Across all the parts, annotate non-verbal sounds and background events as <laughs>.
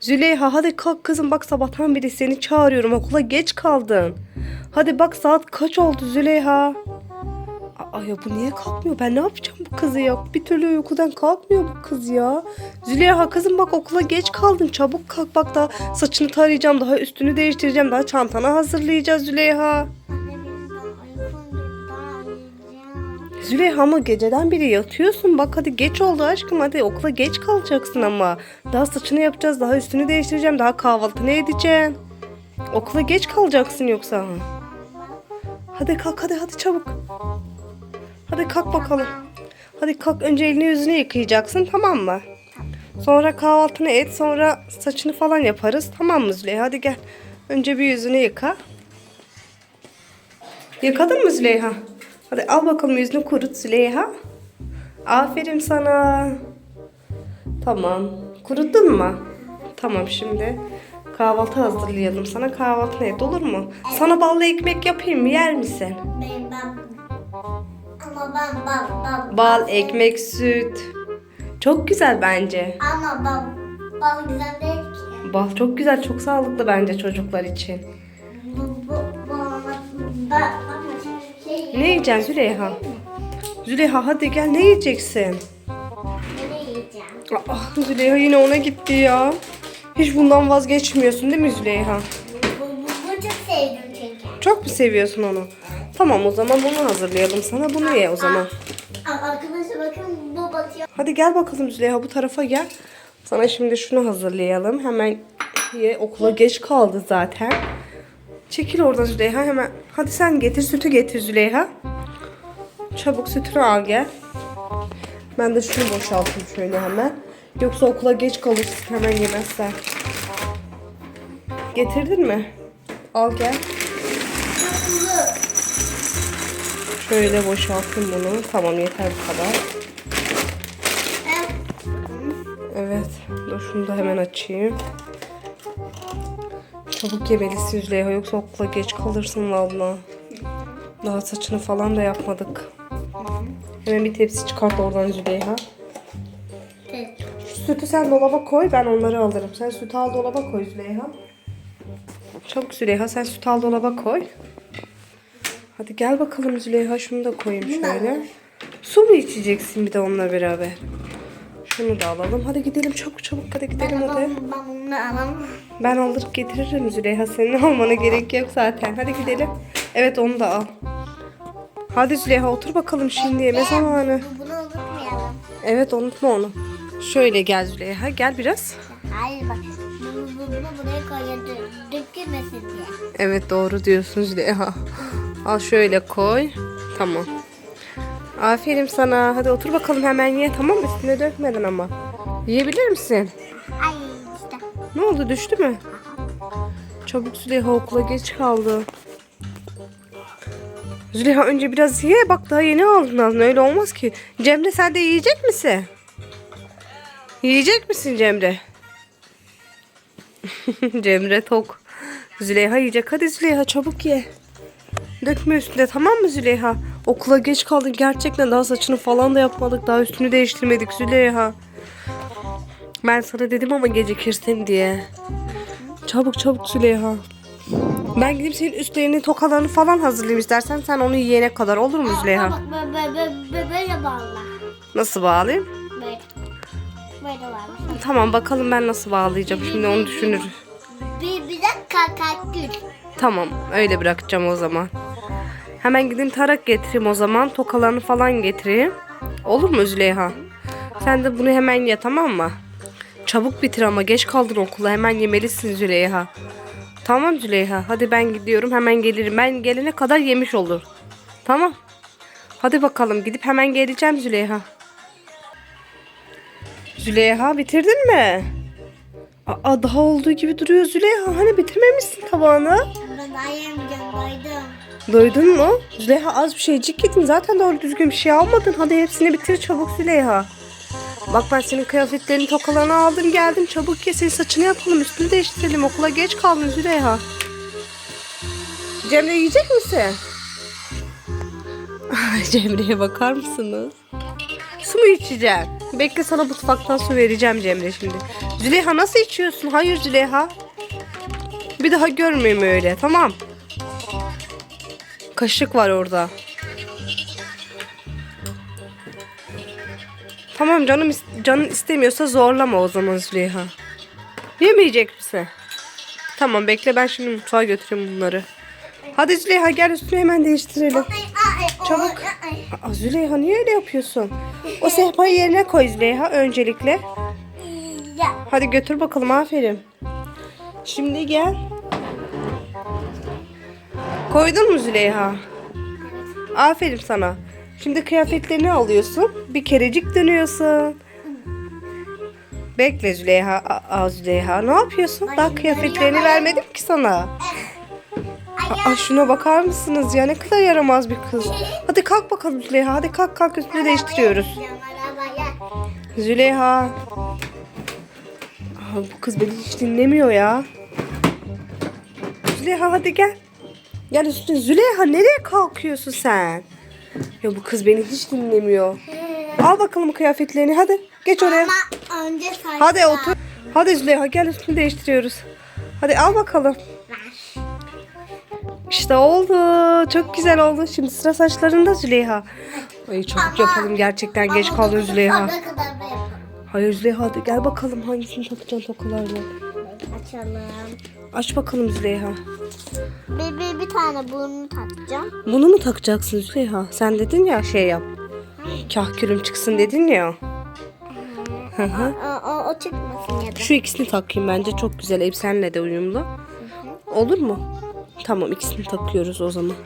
Züleyha hadi kalk kızım bak sabahtan beri seni çağırıyorum okula geç kaldın. Hadi bak saat kaç oldu Züleyha. Aa ya bu niye kalkmıyor? Ben ne yapacağım bu kızı ya? Bir türlü uykudan kalkmıyor bu kız ya. Züleyha kızım bak okula geç kaldın. Çabuk kalk bak daha saçını tarayacağım. Daha üstünü değiştireceğim. Daha çantanı hazırlayacağız Züleyha. Züleyha ama geceden beri yatıyorsun. Bak hadi geç oldu aşkım. Hadi okula geç kalacaksın ama. Daha saçını yapacağız. Daha üstünü değiştireceğim. Daha kahvaltını edeceksin. Okula geç kalacaksın yoksa. Hadi kalk hadi hadi çabuk. Hadi kalk bakalım. Hadi kalk önce elini yüzünü yıkayacaksın tamam mı? Sonra kahvaltını et sonra saçını falan yaparız tamam mı Züleyha? Hadi gel. Önce bir yüzünü yıka. Yıkadın mı Züleyha? Hadi al bakalım yüzünü kurut Züleyha. Aferin sana. Tamam. Kuruttun mu? Tamam şimdi. Kahvaltı hazırlayalım sana. Kahvaltını et olur mu? Sana ballı ekmek yapayım mı? Yer misin? Ben ben ama ben ben ben Bal, ekmek, süt. Çok güzel bence. ama ben bal güzel değil ki. Bal çok güzel, çok sağlıklı bence çocuklar için. Bu bu bu ben ama şey Ne yiyeceksin Züleyha? Züleyha hadi gel ne yiyeceksin? ne yiyeceğim? Ah Züleyha yine ona gitti ya. Hiç bundan vazgeçmiyorsun değil mi Züleyha? Bu, bu, bu çok sevdim çünkü. Çok mu seviyorsun onu? Tamam o zaman bunu hazırlayalım sana. Bunu ye o zaman. Arkadaşlar bakın bu batıyor. Hadi gel bakalım Züleyha bu tarafa gel. Sana şimdi şunu hazırlayalım. Hemen ye okula geç kaldı zaten. Çekil oradan Züleyha hemen. Hadi sen getir sütü getir Züleyha. Çabuk sütünü al gel. Ben de şunu boşaltayım şöyle hemen. Yoksa okula geç kalırsın hemen yemezsen. Getirdin mi? Al gel. Şöyle boşaltayım bunu. Tamam yeter bu kadar. Evet. Dur şunu da hemen açayım. Çabuk yemelisin Züleyha yoksa okula geç kalırsın valla. Daha saçını falan da yapmadık. Hemen bir tepsi çıkart oradan Züleyha. Evet. Şu sütü sen dolaba koy ben onları alırım. Sen sütü al dolaba koy Züleyha. Çabuk Züleyha sen sütü al dolaba koy. Hadi gel bakalım Züleyha şunu da koyayım şöyle. Su mu içeceksin bir de onunla beraber? Şunu da alalım. Hadi gidelim çabuk çabuk hadi gidelim hadi. Ben, ben bunu alamam. Ben alırıp getiririm Züleyha. Senin almana gerek yok zaten. Hadi gidelim. Evet onu da al. Hadi Züleyha otur bakalım şimdi yeme zamanı. Bu- Bunu unutmayalım. Evet unutma onu. Şöyle gel Züleyha gel biraz. Hayır bak. Bu, bu, bunu buraya koyuyor. dö- Dökülmesin diye. Evet doğru diyorsun Züleyha. Al şöyle koy. Tamam. Aferin sana. Hadi otur bakalım hemen ye. Tamam mı? Üstüne dökmeden ama. Yiyebilir misin? Ay işte. Ne oldu düştü mü? Çabuk Züleyha okula geç kaldı. Züleyha önce biraz ye bak daha yeni aldın ağzına öyle olmaz ki. Cemre sen de yiyecek misin? Yiyecek misin Cemre? <laughs> Cemre tok. Züleyha yiyecek. Hadi Züleyha çabuk ye. Dökme üstüne tamam mı Züleyha? Okula geç kaldın gerçekten daha saçını falan da yapmadık. Daha üstünü değiştirmedik Züleyha. Ben sana dedim ama gecikirsin diye. Çabuk çabuk Züleyha. Ben gidip senin üstlerini tokalarını falan hazırlayayım istersen sen onu yiyene kadar olur mu Züleyha? Bak böyle, bağla. Nasıl bağlayayım? Böyle. Böyle bağla. Tamam bakalım ben nasıl bağlayacağım şimdi onu düşünürüz. Bir, bir de. Tamam öyle bırakacağım o zaman. Hemen gideyim tarak getireyim o zaman. Tokalarını falan getireyim. Olur mu Züleyha? Sen de bunu hemen ye tamam mı? Çabuk bitir ama geç kaldın okula. Hemen yemelisin Züleyha. Tamam Züleyha. Hadi ben gidiyorum hemen gelirim. Ben gelene kadar yemiş olur. Tamam. Hadi bakalım gidip hemen geleceğim Züleyha. Züleyha bitirdin mi? Aa daha olduğu gibi duruyor Züleyha. Hani bitirmemişsin tabağını? Ben daha Doydun mu? Züleyha az bir şeycik yedin. Zaten doğru düzgün bir şey almadın. Hadi hepsini bitir çabuk Züleyha. Bak ben senin kıyafetlerini tokalarını aldım geldim. Çabuk ye senin saçını yapalım. Üstünü değiştirelim. Okula geç kaldın Züleyha. Cemre yiyecek misin? <laughs> Cemre'ye bakar mısınız? Su mu içeceksin? Bekle sana mutfaktan su vereceğim Cemre şimdi. Züleyha nasıl içiyorsun? Hayır Züleyha. Bir daha görmeyeyim öyle tamam. Kaşık var orada. Tamam canım canın istemiyorsa zorlama o zaman Züleyha. Yemeyecek misin? Tamam bekle ben şimdi mutfağa götüreyim bunları. Hadi Züleyha gel üstünü hemen değiştirelim. Çabuk. Aa, Züleyha niye öyle yapıyorsun? O sehpayı yerine koy Züleyha öncelikle. Hadi götür bakalım aferin. Şimdi gel. Koydun mu Züleyha? Aferin sana. Şimdi kıyafetlerini alıyorsun. Bir kerecik dönüyorsun. Bekle Züleyha. Aa, Züleyha ne yapıyorsun? Daha kıyafetlerini vermedim ki sana. Aa, şuna bakar mısınız ya ne kadar yaramaz bir kız. Hadi kalk bakalım Züleyha. Hadi kalk kalk üstünü değiştiriyoruz. Züleyha. Aa, bu kız beni hiç dinlemiyor ya. Züleyha hadi gel. Üstüne. Züleyha nereye kalkıyorsun sen? Ya bu kız beni hiç dinlemiyor. Al bakalım kıyafetlerini hadi. Geç oraya. Ama önce saçlar. Hadi otur. Hadi Züleyha gel üstünü değiştiriyoruz. Hadi al bakalım. İşte oldu. Çok güzel oldu. Şimdi sıra saçlarında Züleyha. Ay çabuk yapalım gerçekten geç Ama kaldı bunu Züleyha. kadar. Hayır Züleyha hadi gel bakalım hangisini takacaksın tokalarla. Açalım. Aç bakalım Züleyha. Bir, bir, bir tane bunu takacağım. Bunu mu takacaksın Züleyha? Sen dedin ya şey yap. Kahkülüm çıksın dedin ya. Hı hı. O, o, o çıkmasın ya da. Şu ikisini takayım bence çok güzel. Elbisenle de uyumlu. Olur mu? Tamam ikisini takıyoruz o zaman.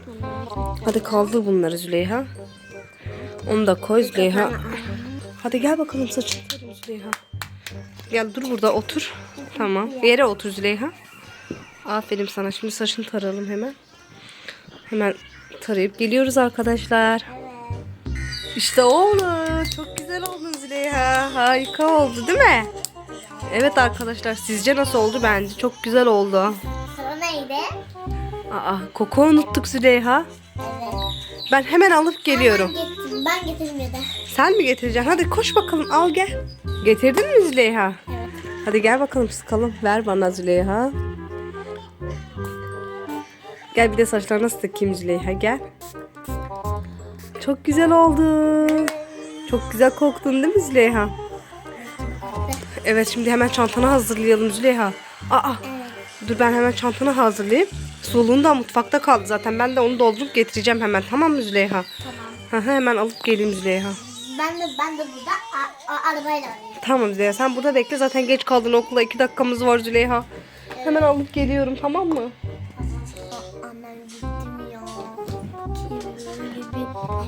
Hadi kaldır bunları Züleyha. Onu da koy Züleyha. Hadi gel bakalım saçını Züleyha. Gel dur burada otur. Tamam. Yere otur Züleyha. Aferin sana. Şimdi saçını tarayalım hemen. Hemen tarayıp geliyoruz arkadaşlar. İşte oldu. Çok güzel oldun Züleyha. Harika oldu değil mi? Evet arkadaşlar sizce nasıl oldu bence? Çok güzel oldu. Sıra neydi? Aa koku unuttuk Züleyha. Ben hemen alıp geliyorum. Ben getirdim. Ben da. Sen mi getireceksin? Hadi koş bakalım al gel. Getirdin mi Züleyha? Evet. Hadi gel bakalım sıkalım. Ver bana Züleyha. Gel bir de saçlarına sıkayım Züleyha gel. Çok güzel oldu. Çok güzel koktun değil mi Züleyha? Evet şimdi hemen çantanı hazırlayalım Züleyha. Aa dur ben hemen çantanı hazırlayayım. Soluğun da mutfakta kaldı zaten. Ben de onu doldurup getireceğim hemen. Tamam mı Züleyha? Tamam. Hemen alıp geleyim Züleyha. Ben de ben de burada a, a, arabayla arayayım. Tamam Züleyha sen burada bekle zaten geç kaldın okula iki dakikamız var Züleyha. Hemen alıp geliyorum tamam mı? Annem gittim ya.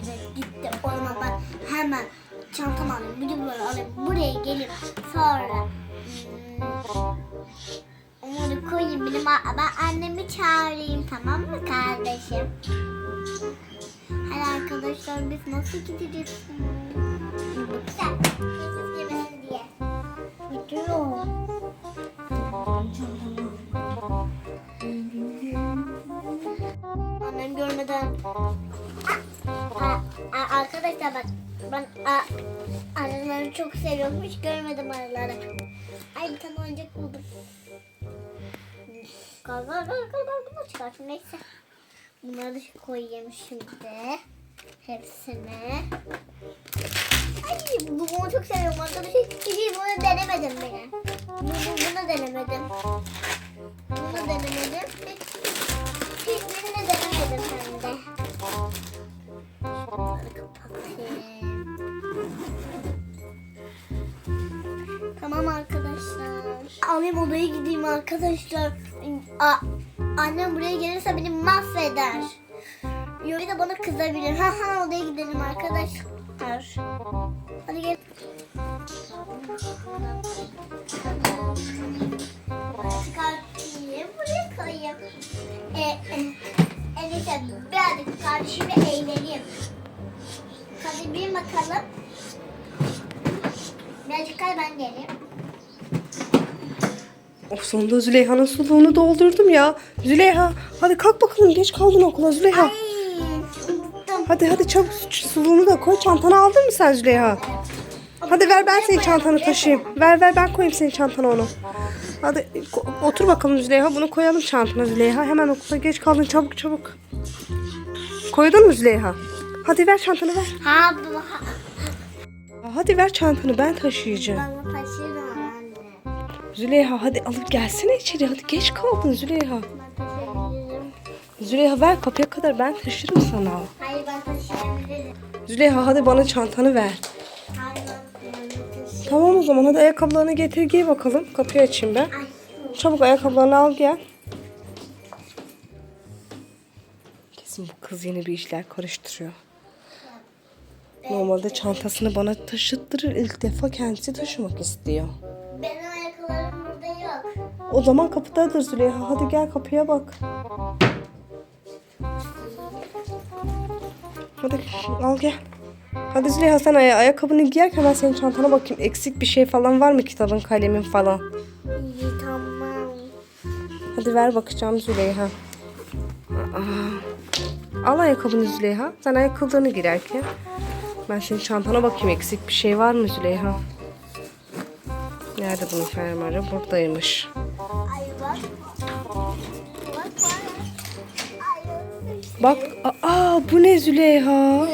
Evet gitti. O zaman ben hemen çantamı alayım. Bütün böyle alayım. Buraya gelip sonra hmm, onları koyayım. Benim, ben annemi çağırayım tamam mı kardeşim? Hadi arkadaşlar biz nasıl gideceğiz? Güzel. Siz yemesin diye. Annem görmeden Aa, aa, arkadaşlar bak ben aa, arıları çok seviyorum hiç görmedim arıları. Ay bir tane oyuncak. Galiba galiba galiba bunu çıkarttım neyse. Bunları koyayım şimdi. Hepsini. Ay bu bunu çok seviyorum arkadaşlar. Hiç, hiç bunu denemedim bile. Bu, bu, bunu denemedim. Bunu denemedim. Hiç, hiçbirini denemedim hem de. Şunları kapatayım. Tamam arkadaşlar. Alayım odaya gideyim arkadaşlar. A annem buraya gelirse beni mahveder. Yoyu da bana kızabilir. Ha ha odaya gidelim arkadaşlar. Sonunda Züleyha'nın suluğunu doldurdum ya. Züleyha hadi kalk bakalım geç kaldın okula Züleyha. Ay. Hadi hadi çabuk su- suluğunu da koy. Çantana aldın mı sen Züleyha? Hadi ver ben senin çantanı taşıyayım. Ver ver ben koyayım senin çantana onu. Hadi otur bakalım Züleyha. Bunu koyalım çantana Züleyha. Hemen okula geç kaldın çabuk çabuk. Koydun mu Züleyha? Hadi ver çantanı ver. Ha. Hadi ver çantanı ben taşıyacağım. Bana taşırım. Züleyha hadi alıp gelsene içeri. Hadi geç kaldın Züleyha. Züleyha ver kapıya kadar ben taşırım sana. Hayır ben taşıyabilirim. Züleyha hadi bana çantanı ver. Tamam o zaman hadi ayakkabılarını getir giy bakalım. Kapıyı açayım ben. Çabuk ayakkabılarını al gel. Kesin bu kız yeni bir işler karıştırıyor. Normalde çantasını bana taşıttırır. İlk defa kendisi taşımak istiyor. O zaman kapıdadır Züleyha. Hadi gel kapıya bak. Hadi al gel. Hadi Züleyha sen aya- ayakkabını giyerken ben senin çantana bakayım. Eksik bir şey falan var mı kitabın, kalemin falan? İyi tamam. Hadi ver bakacağım Züleyha. Aa. Al ayakkabını Züleyha. Sen ayakkabılarını girerken. Ben senin çantana bakayım eksik bir şey var mı Züleyha? Nerede bunun fermuarı? Buradaymış. Bak aa bu ne Züleyha?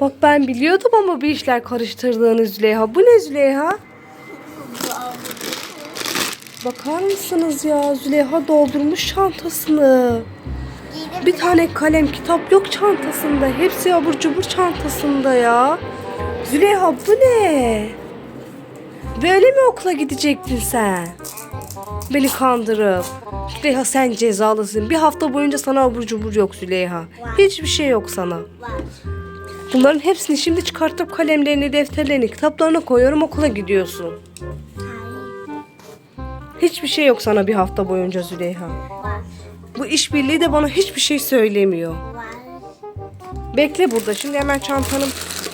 Bak ben biliyordum ama bir işler karıştırdığını Züleyha. Bu ne Züleyha? Bakar mısınız ya Züleyha doldurmuş çantasını. Bir tane kalem kitap yok çantasında. Hepsi abur cubur çantasında ya. Züleyha bu ne? Böyle mi okula gidecektin sen? Beni kandırıp. Züleyha sen cezalısın. Bir hafta boyunca sana abur cubur yok Züleyha. Hiçbir şey yok sana. Bunların hepsini şimdi çıkartıp kalemlerini, defterlerini, kitaplarına koyuyorum okula gidiyorsun. Hiçbir şey yok sana bir hafta boyunca Züleyha. Bu işbirliği de bana hiçbir şey söylemiyor. Bekle burada. Şimdi hemen çantanı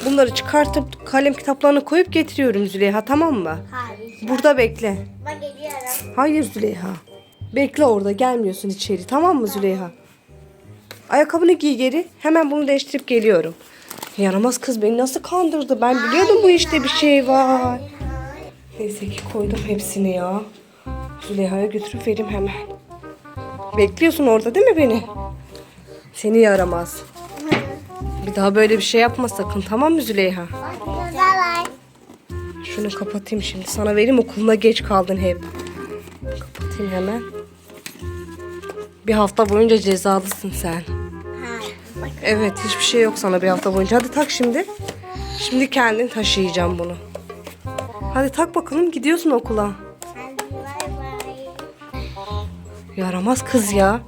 bunları çıkartıp kalem kitaplarını koyup getiriyorum Züleyha tamam mı? Hayır. Burada bekle. Ben geliyorum. Hayır Züleyha. Bekle orada gelmiyorsun içeri tamam mı Züleyha? Ayakkabını giy geri. Hemen bunu değiştirip geliyorum. Yaramaz kız beni nasıl kandırdı? Ben biliyordum bu işte bir şey var. Neyse ki koydum hepsini ya. Züleyha'ya götürüp vereyim hemen. Bekliyorsun orada değil mi beni? Seni yaramaz. Bir daha böyle bir şey yapma sakın tamam mı Züleyha? Bak burada var. Şunu kapatayım şimdi. Sana vereyim okuluna geç kaldın hep. Kapatayım hemen. Bir hafta boyunca cezalısın sen. Bak. Evet hiçbir şey yok sana bir hafta boyunca. Hadi tak şimdi. Şimdi kendin taşıyacağım bunu. Hadi tak bakalım gidiyorsun okula. Yaramaz kız ya.